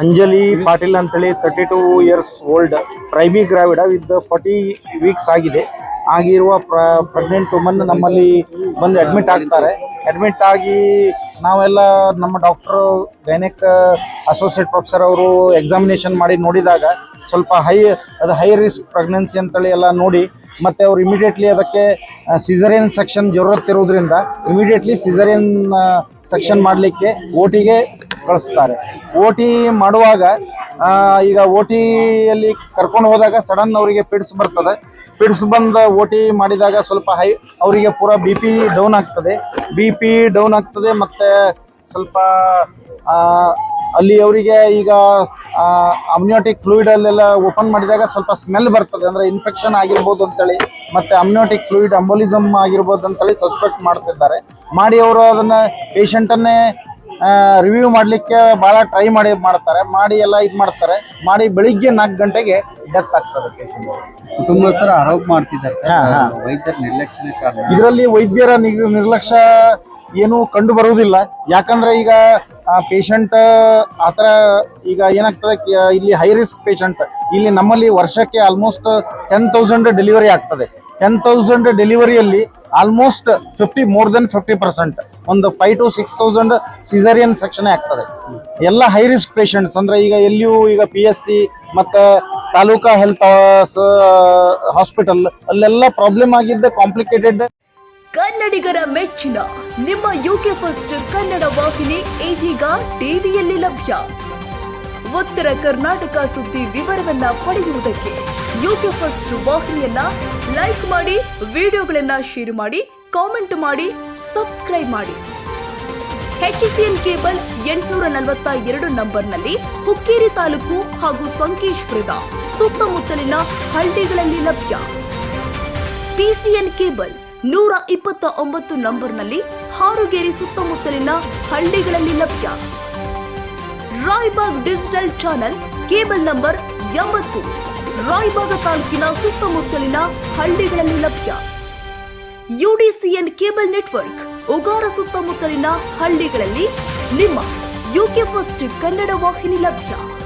ಅಂಜಲಿ ಪಾಟೀಲ್ ಅಂತೇಳಿ thirty two years old primigravida with forty weeks ಆಗಿದೆ. ಆಗಿರುವ ಪ್ರ ಪ್ರೆಗ್ನೆಂಟ್ ವುಮನ್ ನಮ್ಮಲ್ಲಿ ಬಂದು ಅಡ್ಮಿಟ್ ಆಗ್ತಾರೆ. ಅಡ್ಮಿಟ್ ಆಗಿ ನಾವೆಲ್ಲ ನಮ್ಮ ಡಾಕ್ಟ್ರು ಗೈನೆಕ್ ಅಸೋಸಿಯೇಟ್ ಪ್ರೊಫೆಸರ್ ಅವರು ಎಕ್ಸಾಮಿನೇಷನ್ ಮಾಡಿ ನೋಡಿದಾಗ ಸ್ವಲ್ಪ ಹೈ ಅದು ಹೈ ರಿಸ್ಕ್ ಪ್ರೆಗ್ನೆನ್ಸಿ ಅಂತೇಳಿ ಎಲ್ಲ ನೋಡಿ, ಮತ್ತು ಅವ್ರು ಇಮಿಡಿಯೇಟ್ಲಿ ಅದಕ್ಕೆ ಸಿಸರಿಯನ್ ಸೆಕ್ಷನ್ ಜರೂರತ್ ಇರೋದ್ರಿಂದ ಇಮಿಡಿಯೇಟ್ಲಿ ಸಿಸರಿಯನ್ ಸೆಕ್ಷನ್ ಮಾಡಲಿಕ್ಕೆ ಓಟಿಗೆ ಕಳಿಸ್ತಾರೆ. ಟಿ ಮಾಡುವಾಗ ಈಗ ಓ ಟಿಯಲ್ಲಿ ಕರ್ಕೊಂಡು ಹೋದಾಗ ಸಡನ್ ಅವರಿಗೆ ಪಿಡ್ಸ್ ಬರ್ತದೆ. ಪಿಡ್ಸ್ ಬಂದ ಓ ಟಿ ಮಾಡಿದಾಗ ಸ್ವಲ್ಪ ಹೈ, ಅವರಿಗೆ ಪೂರ ಬಿ ಪಿ ಡೌನ್ ಆಗ್ತದೆ. ಬಿ ಪಿ ಡೌನ್ ಆಗ್ತದೆ ಮತ್ತು ಸ್ವಲ್ಪ ಅಲ್ಲಿ ಅವರಿಗೆ ಈಗ ಅಮ್ನಿಯೋಟಿಕ್ ಫ್ಲೂಯಿಡಲ್ಲೆಲ್ಲ ಓಪನ್ ಮಾಡಿದಾಗ ಸ್ವಲ್ಪ ಸ್ಮೆಲ್ ಬರ್ತದೆ. ಅಂದರೆ ಇನ್ಫೆಕ್ಷನ್ ಆಗಿರ್ಬೋದು ಅಂತೇಳಿ, ಮತ್ತು ಅಮ್ನಿಯೋಟಿಕ್ ಫ್ಲೂಯಿಡ್ ಅಂಬೋಲಿಸಮ್ ಆಗಿರ್ಬೋದು ಅಂತೇಳಿ ಸಸ್ಪೆಕ್ಟ್ ಮಾಡ್ತಿದ್ದಾರೆ. ಮಾಡಿ ಅವರು ಅದನ್ನು ಪೇಷಂಟನ್ನೇ ರಿವ್ಯೂ ಮಾಡಲಿಕ್ಕೆ ಭಾಳ ಟ್ರೈ ಮಾಡಿ ಮಾಡ್ತಾರೆ ಮಾಡಿ ಎಲ್ಲ ಇದು ಮಾಡ್ತಾರೆ. ಮಾಡಿ ಬೆಳಿಗ್ಗೆ ನಾಲ್ಕು ಗಂಟೆಗೆ ಡೆತ್ ಆಗ್ತದೆ ಪೇಷಂಟ್ ಕುಟುಂಬಸ್ಥರು ಆರೋಪ ಮಾಡ್ತಿದ್ದಾರೆ. ಸರ್ ವೈದ್ಯರ ನಿರ್ಲಕ್ಷ್ಯ ಇದರಲ್ಲಿ ವೈದ್ಯರ ನಿರ್- ನಿರ್ಲಕ್ಷ್ಯ ಏನು ಕಂಡು ಬರುವುದಿಲ್ಲ. ಯಾಕಂದ್ರೆ ಈಗ ಪೇಷಂಟ್ ಆ ಥರ ಈಗ ಏನಾಗ್ತದೆ ಇಲ್ಲಿ ಹೈ ರಿಸ್ಕ್ ಪೇಷಂಟ್ ಇಲ್ಲಿ ನಮ್ಮಲ್ಲಿ ವರ್ಷಕ್ಕೆ ಆಲ್ಮೋಸ್ಟ್ ಟೆನ್ ತೌಸಂಡ್ ಡೆಲಿವರಿ ಆಗ್ತದೆ. Ten thousand ಡೆಲಿವರಿಯಲ್ಲಿ almost fifty more than fifty percent ಒಂದು five to six thousand caesarean section ಆಗ್ತದೆ. ಎಲ್ಲ ಹೈ ರಿಸ್ಕ್ ಪೇಷಂಟ್ಸ್ ಅಂದ್ರೆ ಈಗ ಎಲ್ಲಿಯೂ ಈಗ ಪಿ ಎಸ್ ಸಿ ಮತ್ತು ತಾಲೂಕಾ ಹೆಲ್ತ್ ಹಾಸ್ಪಿಟಲ್ ಅಲ್ಲೆಲ್ಲ ಪ್ರಾಬ್ಲಮ್ ಆಗಿದ್ದ ಕಾಂಪ್ಲಿಕೇಟೆಡ್ ಕನ್ನಡಿಗರ ಮೆಚ್ಚಿನ, ನಿಮ್ಮ ಯುಕೆ ಫಸ್ಟ್ ಕನ್ನಡ ವಾಹಿನಿ ಇದೀಗ ಟಿವಿಯಲ್ಲಿ ಲಭ್ಯ. ಉತ್ತರ ಕರ್ನಾಟಕ ಸುದ್ದಿ ವಿವರವನ್ನ ಪಡೆಯುವುದಕ್ಕೆ ಯುಕೆ ಫಸ್ಟ್ ವಾಹಿನಿಯನ್ನ ಲೈಕ್ ಮಾಡಿ ವಿಡಿಯೋಗಳನ್ನ ಶೇರ್ ಮಾಡಿ ಕಾಮೆಂಟ್ ಮಾಡಿ ಸಬ್ಸ್ಕ್ರೈಬ್ ಮಾಡಿ. ಎನ್ ಕೇಬಲ್ ಎಂಟುನೂರ ನಲವತ್ತ ಎರಡು ನಂಬರ್ನಲ್ಲಿ ಹುಕ್ಕೇರಿ ತಾಲೂಕು ಹಾಗೂ ಸಂಕೇಶ್ಪುರದ ಸುತ್ತಮುತ್ತಲಿನ ಹಳ್ಳಿಗಳಲ್ಲಿ ಲಭ್ಯ. ಪಿಸಿಎನ್ ಕೇಬಲ್ ನೂರ ಇಪ್ಪತ್ತ ಒಂಬತ್ತು ನಂಬರ್ನಲ್ಲಿ ಹಾರುಗೇರಿ ಸುತ್ತಮುತ್ತಲಿನ ಹಳ್ಳಿಗಳಲ್ಲಿ ಲಭ್ಯ. Raibag digital channel cable number ಎಂಬತ್ತು. ರಾಯ್ಬಾಗ ತಾಲೂಕಿನ ಸುತ್ತಮುತ್ತಲಿನ ಹಳ್ಳಿಗಳಲ್ಲಿ ಲಭ್ಯ. ಯುಡಿಸಿಎನ್ ಕೇಬಲ್ ನೆಟ್ವರ್ಕ್, ಉಗಾರ ಸುತ್ತಮುತ್ತಲಿನ ಹಳ್ಳಿಗಳಲ್ಲಿ ನಿಮ್ಮ ಯುಕೆ ಫಸ್ಟ್ ಕನ್ನಡ ವಾಹಿನಿ ಲಭ್ಯ.